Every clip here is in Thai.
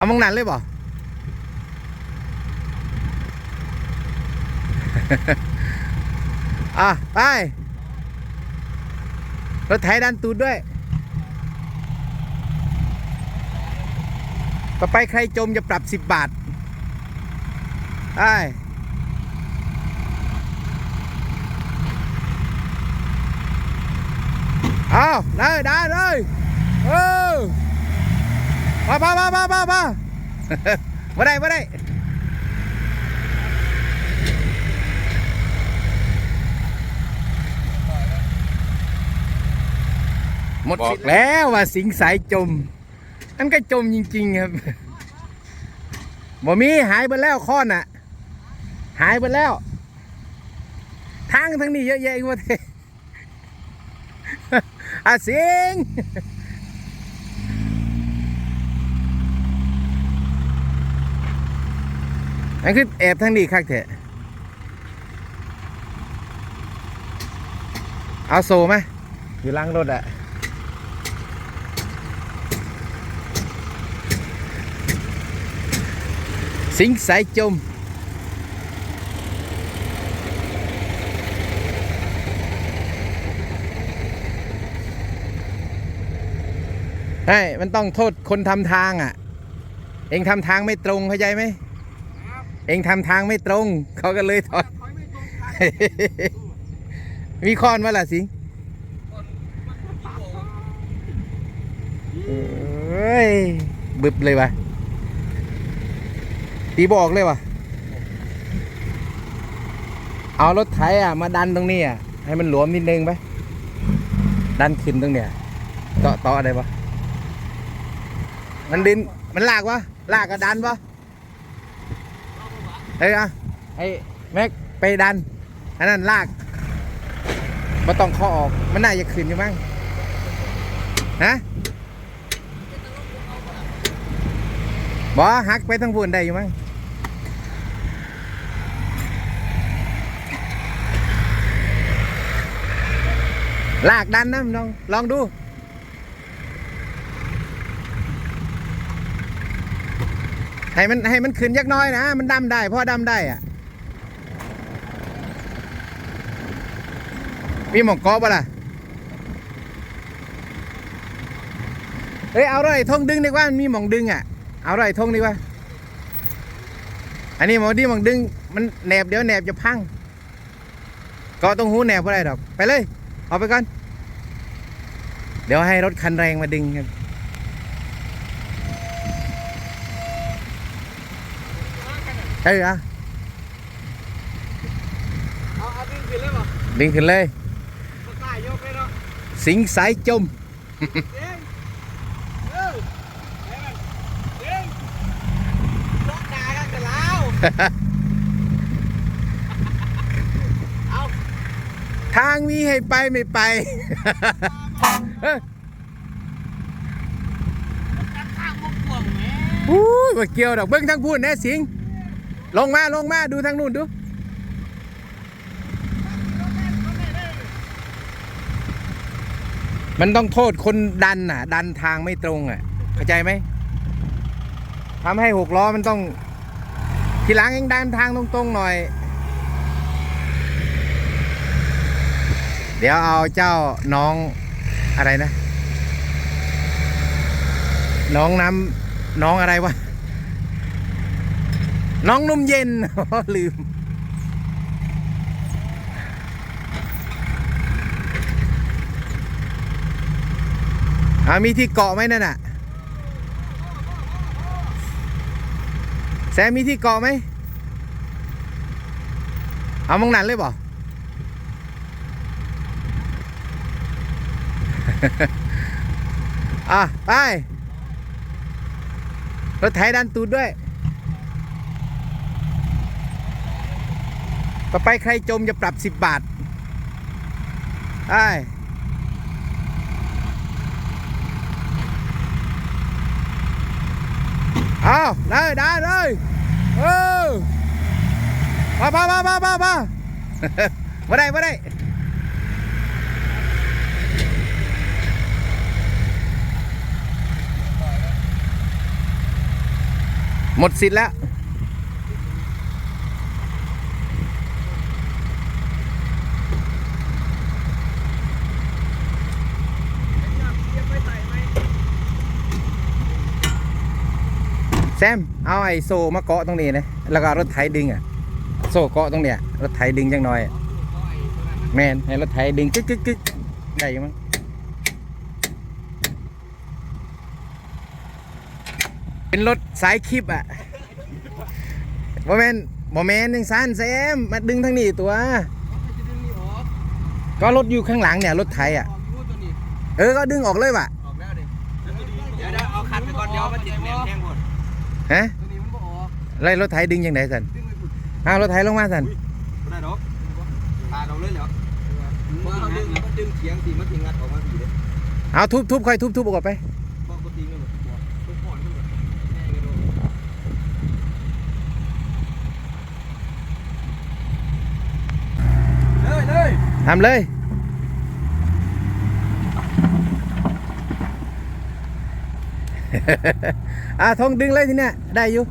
เอามองนั้นเลยบ่อะไป รถไถดันตูดด้วย ต่อไปใครจมจะปรับสิบบาทไปเอาได้ได้เลยเออ มามามามามามามาได้มาได้หมดสิทธิ์แล้วว่าสิงสายจมนั่นก็จมจริง ๆ ครับบ่มีหายไปแล้วค้อน่ะ หายไปแล้ว ทางทั้งนี้เยอะแยะหมดเลยอาสิง นั่นคือแอบทั้งนี้คักเถอะเอาโซ่ไหมอยู่ล่างรถอะสิงสายจมใช่มันต้องโทษคนทำทางอะ เองทำทางไม่ตรงเข้าใจไหม เองทำทางไม่ตรง เขาก็เลยถอยมีคอนมาล่ะสิงเอ้ยบึบเลยวะตีบอกเลยวะเอารถไถอะ มาดันตรงนี้อะ ให้มันหลวมนิดนึงไป ดันขึ้นตรงเนี้ยเตาะเตาะอะไรวะมันดินมันลากวะลากกับดันวะ เฮ้ยอะไอ้แม็กไปดันอันนั้นลากมาต้องข้อออก มันน่าจะขึ้นอยู่มั้งฮะบอหักไปทั้งพูนได้อยู่มั้งลากดันนะลอง ลองดู ให้มันให้มันขึ้นยักน้อยนะ มันดำได้พราะดำได้อะ มีหมองกอปะล่ะเฮ้ยเอาไรทงดึงดีกว่ามันมีหมองดึงอะ เอาไรทงดีกว่า อันนี้หมองดีหมองดึง มันแหนบเดี๋ยวแหนบจะพังก็ต้องหูแหนบอะไรดอก ไปเลย เอาไปก่อน เดี๋ยวให้รถคันแรงมาดึงครับ เอ้ยอะเอาเอาดึงขึ้นเลยบ่ดึงขึ้นเลยบ่กล้ายกเลยเนาะสิงสายจมเด้งเออเด้งเด้งรถด่ากันกันแล้วเอาทางมีให้ไปไม่ไปเอ้ยจับข้างมุกพ่วงแหมอู้ยมาเกี่ยวดอกเบิ้งทั้งพูดแน่สิง ลงมาลงมาดูทางนู้นดูมันต้องโทษคนดันน่ะ ดันทางไม่ตรงอะ เข้าใจไหมทำให้หกล้อมันต้อง ทีหลังเองดันทางตรงๆหน่อย เดี๋ยวเอาเจ้าน้องอะไรนะ น้องน้ำน้องอะไรวะ น้องนุ่มเย็น ลืมอามีที่เกาะไหมนั่นน่ะ แซมมีที่เกาะไหม เอามองนั้นเลยบ่อะ ไป รถไถดันตูดด้วย ต่อไปใครจมจะปรับสิบบาทไปเอาได้ได้เลยเออมามามามามามามาได้มาได้หมดสิทธิ์แล้ว แซม เอาไอ้โซมาเกาะตรงนี้นะ แล้วก็รถไถดึงอะ โซเกาะตรงเนี้ย รถไถดึงจังหน่อย แมนให้รถไถดึงกึกกึกกึกได้ยู่มั้งเป็นรถสายคลิปอะโมเมนโมเมนยังสั้นแซม มาดึงทางนี้ตัว ก็รถอยู่ข้างหลังเนี่ย รถไถอะ เออ ก็ดึงออกเลยว่ะเดี๋ยวเอาคันไปก่อนเดี๋ยวมันติดแหนมแทงหมด ฮะตัวนี้มันบ่ออกไล่รถไถดึงยังไงสันดึงไปพุ่นอ้าวรถไถลงมาสันบ่ได้ดอกพาเราเลยเหรอว่าเอาดึงมันดึงเฉียงสิมันถึงงัดออกมาสิเด้เอาทุบทุบค่อยทุบทุบออกไปบ่บ่ติงเลยบ่ทุกคนมันแบบแน่กันโดเลยเลยทำเลย อ่าทงดึงเลยทีเนี้ยได้อยู่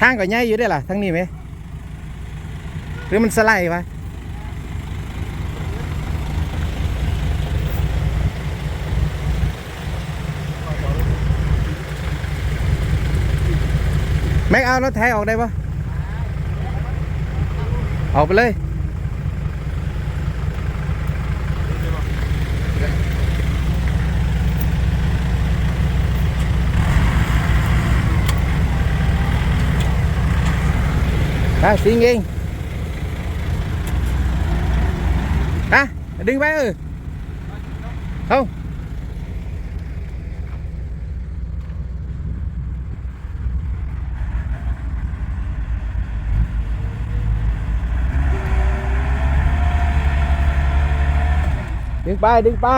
ทางก็ใหญ่อยู่ได้ล่ะทั้งนี้ไหมหรือมันสไลด์วะแม็กเอารถไถออกได้ปะ ออกไปเลยไปสิงเองฮะดึงไปเออเอา ดึงไป ดึงไป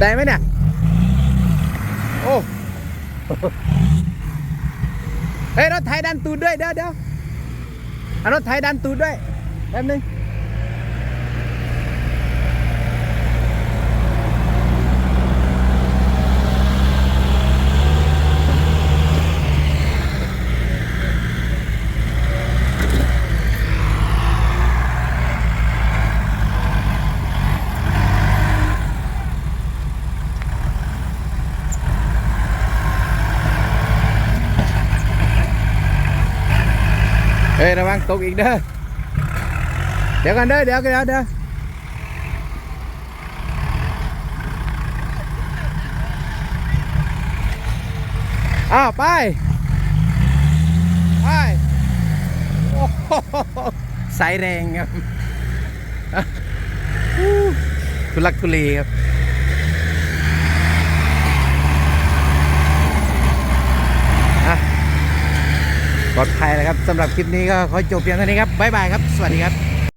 ได้ไหมเนี่ย โอ้ เฮ้ย รถไถดันตูดด้วย เดี๋ยวเดี๋ยวเอรถไถดันตูดด้วย แป๊บนึง ระวังตกอีกเด้อ เดี๋ยวกันเด้อ เดี๋ยวกันเดี๋ยวเดี๋ยวอ้าวไป ไปโอ้โหสายแรงครับทุลักทุเลครับ อะ ปลอดภัยแล้วครับสำหรับคลิปนี้ก็ขอจบเพียงเท่านี้ครับบ๊ายบายครับ สวัสดีครับ